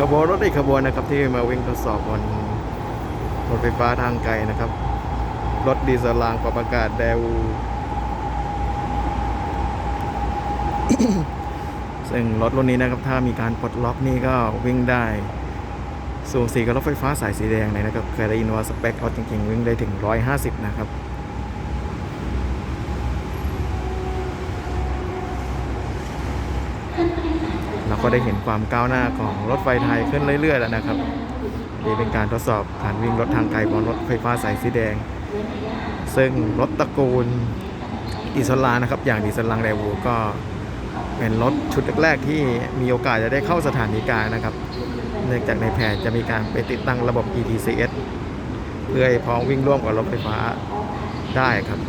ขบวนรถอีกขบวนนะครับที่มาวิ่งทดสอบบนรถไฟฟ้าทางไกลนะครับ รถดีเซลรางปรับอากาศเดวซึ่งรถรุ่นนี้นะครับ ถ้ามีการปลดล็อกนี่ก็วิ่งได้ สูงสีกับรถไฟฟ้าสายสีแดงเลยนะครับเคยได้ยินว่าสเปครถจริงๆ วิ่งได้ถึง 150 นะครับ เราก็ได้เห็นความก้าวหน้าของรถไฟไทยขึ้นเรื่อยๆแล้วนะครับนี่เป็นการทดสอบการวิ่งรถทางไกลบนรถไฟฟ้าสายสีแดง ซึ่งรถตระกูลอิสลานะครับ อย่างดีเซลลังแดวูก็เป็นรถชุดแรกๆที่มีโอกาสจะได้เข้าสถานีกลางนะครับ เนื่องจากในแผนจะมีการไปติดตั้งระบบ ETCS เพื่อให้พร้อมวิ่งร่วมกับรถไฟฟ้าได้ครับ